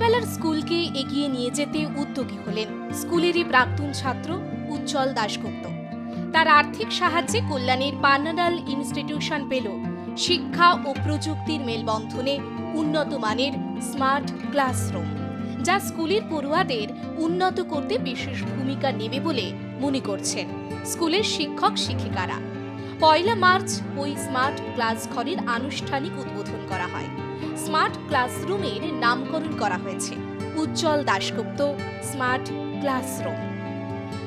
ছেলেবেলার স্কুলকে এগিয়ে নিয়ে যেতে উদ্যোগী হলেন স্কুলেরই প্রাক্তন ছাত্র উজ্জ্বল দাশগুপ্ত। তার আর্থিক সাহায্যে কল্যাণীর পান্নাডাল ইনস্টিটিউশন পেল শিক্ষা ও প্রযুক্তির মেলবন্ধনে উন্নত মানের স্মার্ট ক্লাসরুম, যা স্কুলের পড়ুয়াদের উন্নত করতে বিশেষ ভূমিকা নেবে বলে মনে করছেন স্কুলের শিক্ষক শিক্ষিকারা। পয়লা মার্চ ওই স্মার্ট ক্লাস ঘরের আনুষ্ঠানিক উদ্বোধন করা হয়। স্মার্ট ক্লাসরুমের নামকরণ করা হয়েছে। Ujjwal Dasgupta smart classroom.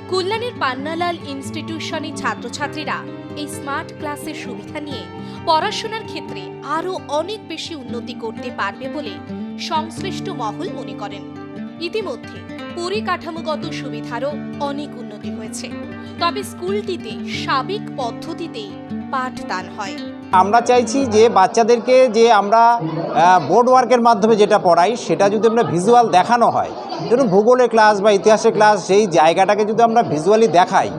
কল্যাণের পান্নালাল ইনস্টিটিউশনের ছাত্রছাত্রীরা এই স্মার্ট ক্লাসের সুবিধা নিয়ে পড়াশোনার ক্ষেত্রে আরও অনেক বেশি উন্নতি করতে পারবে বলে সংশ্লিষ্ট মহল মনে করেন। ইতিমধ্যে পরিকাঠামোগত সুবিধারও অনেক উন্নতি হয়েছে। তবে স্কুলটিতে সাবেক পদ্ধতিতেই পাঠদান হয়। আমরা চাইছি যে বাচ্চাদেরকে যে আমরা বোর্ড ওয়ার্কের মাধ্যমে যেটা পড়াই, সেটা যদি আমরা ভিজুয়াল দেখানো হয়। ধরুন ভূগোলের ক্লাস বা ইতিহাসের ক্লাস সেই জায়গাটাকে যদি আমরা ভিজুয়ালি দেখাই,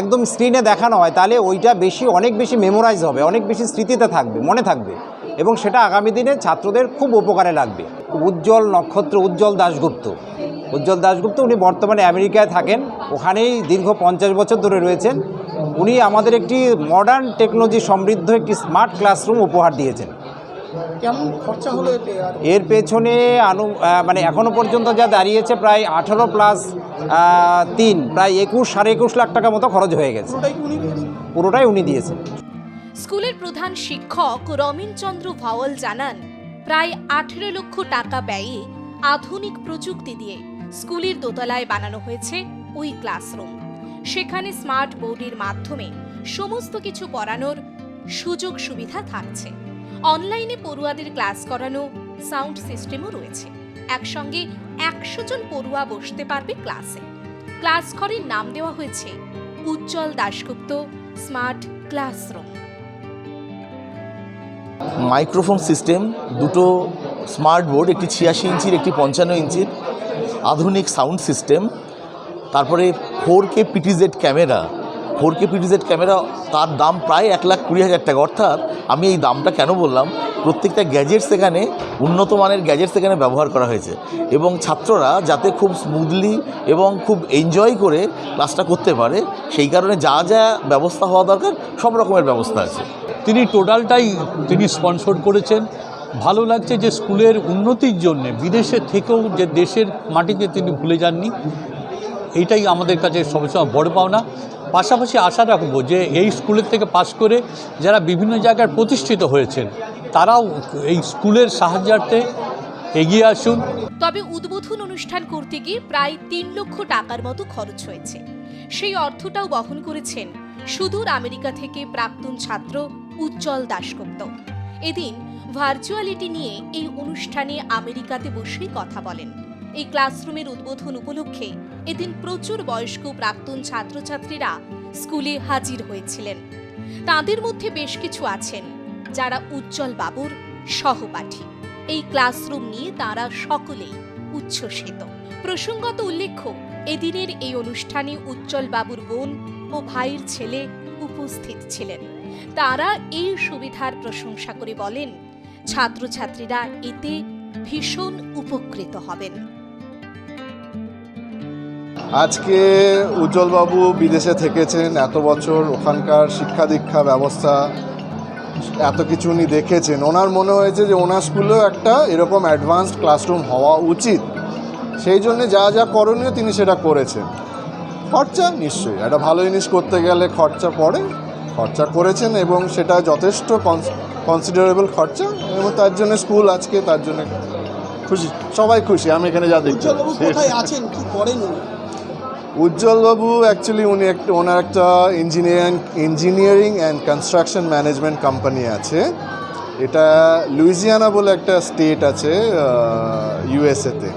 একদম স্ক্রিনে দেখানো হয়, তাহলে ওইটা বেশি, অনেক বেশি মেমোরাইজ হবে, অনেক বেশি স্মৃতিতে থাকবে, মনে থাকবে। এবং সেটা আগামী দিনে ছাত্রদের খুব উপকারে লাগবে। উজ্জ্বল নক্ষত্র উজ্জ্বল দাশগুপ্ত। উজ্জ্বল দাশগুপ্ত, উনি বর্তমানে আমেরিকায় থাকেন, ওখানেই দীর্ঘ পঞ্চাশ বছর ধরে রয়েছেন। উনি আমাদের একটি মডার্ন টেকনোলজি সমৃদ্ধ একটি স্মার্ট ক্লাসরুম উপহার দিয়েছেন। কেমন খরচা হলো এতে? এর পেছনে আনু মানে এখনও পর্যন্ত যা দাঁড়িয়েছে প্রায় আঠারো প্লাস তিন প্রায় একুশ সাড়ে একুশ লাখ টাকা মতো খরচ হয়ে গেছে। উনি দিয়েছেন? পুরোটাই উনি দিয়েছেন। স্কুলের প্রধান শিক্ষক রমিন চন্দ্র ভাওয়াল জানান প্রায় আঠেরো লক্ষ টাকা ব্যয়ে আধুনিক প্রযুক্তি দিয়ে স্কুলের দোতলায় বানানো হয়েছে ওই ক্লাসরুম সেখানে স্মার্ট বোর্ডের মাধ্যমে সমস্ত কিছু পড়ানোর সুযোগ সুবিধা থাকছে। অনলাইনে পড়ুয়াদের ক্লাস করানো, সাউন্ড সিস্টেমও রয়েছে। একসঙ্গে একশো জন পড়ুয়া বসতে পারবে ক্লাসে। ক্লাস ঘরের নাম দেওয়া হয়েছে, Ujjwal Dasgupta smart classroom. Microphone system, দুটো স্মার্ট বোর্ড, একটি ছিয়াশি ইঞ্চির, একটি পঞ্চান্ন ইঞ্চির আধুনিক সাউন্ড সিস্টেম। তারপরে four K PTZ camera. Four K PTZ camera, তার দাম প্রায় এক লাখ কুড়ি হাজার টাকা। অর্থাৎ আমি এই দামটা কেন বললাম? প্রত্যেকটা গ্যাজেটস এখানে, উন্নত মানের গ্যাজেটস এখানে ব্যবহার করা হয়েছে। এবং ছাত্ররা যাতে খুব স্মুথলি এবং খুব এনজয় করে ক্লাসটা করতে পারে, সেই কারণে যা যা ব্যবস্থা হওয়া দরকার, সব রকমের ব্যবস্থা আছে। তিনি টোটালটাই তিনি স্পন্সর করেছেন। ভালো লাগছে যে স্কুলের উন্নতির জন্য, বিদেশে থেকেও যে দেশের মাটিতে তিনি ভুলে যাননি। এইটাই আমাদের কাছে সবসময় বড় পাওনা। পাশাপাশি আশা রাখব যে এই স্কুলের থেকে পাশ করে যারা বিভিন্ন জায়গায় প্রতিষ্ঠিত হয়েছেন, তারাও এই স্কুলের সাহায্যার্থে এগিয়ে আসুন। তবে উদ্বোধন অনুষ্ঠান করতে গিয়ে প্রায় তিন লক্ষ টাকার মতো খরচ হয়েছে। সেই অর্থটাও বহন করেছেন সুদূর আমেরিকা থেকে প্রাক্তন ছাত্র উজ্জ্বল দাশগুপ্ত। এদিন ভার্চুয়ালিটি নিয়ে এই অনুষ্ঠানে আমেরিকাতে বসেই কথা বলেন। এই ক্লাসরুমের উদ্বোধন উপলক্ষে এদিন প্রচুর বয়স্ক প্রাক্তন ছাত্রছাত্রীরা স্কুলে হাজির হয়েছিলেন। তাদের মধ্যে বেশ কিছু আছেন, যারা উজ্জ্বল বাবুর সহপাঠী। এই ক্লাসরুম নিয়ে তারা সকলেই উচ্ছ্বসিত। প্রসঙ্গত উল্লেখ্য, এদিনের এই অনুষ্ঠানে উজ্জ্বল বাবুর বোন ও ভাইয়ের ছেলে উপস্থিত ছিলেন। তারা এই সুবিধার প্রশংসা করে বলেন, ছাত্রছাত্রীরা এতে ভীষণ উপকৃত হবেন। আজকে উজ্জ্বলবাবু বিদেশে থেকেছেন, এত বছর ওখানকার শিক্ষা দীক্ষা ব্যবস্থা, এত কিছু উনি দেখেছেন। ওনার মনে হয়েছে যে ওনার স্কুলেও একটা এরকম অ্যাডভান্সড ক্লাসরুম হওয়া উচিত। সেই জন্য যা যা করণীয় তিনি সেটা করেছেন। খরচা নিশ্চয়ই, একটা ভালো জিনিস করতে গেলে খরচা পড়ে, খরচা করেছেন এবং সেটা যথেষ্ট কনসিডারেবল খরচা এবং তার জন্য স্কুল আজকে তার জন্য খুশি, সবাই খুশি, আমি এখানে যা দেখছি। আছেন? কি করেন উজ্জ্বলবাবু অ্যাকচুয়ালি উনি একটা, ওনার একটা engineering engineering and construction management company আছে। এটা লুইজিয়ানা বলে একটা স্টেট আছে ইউএসএতে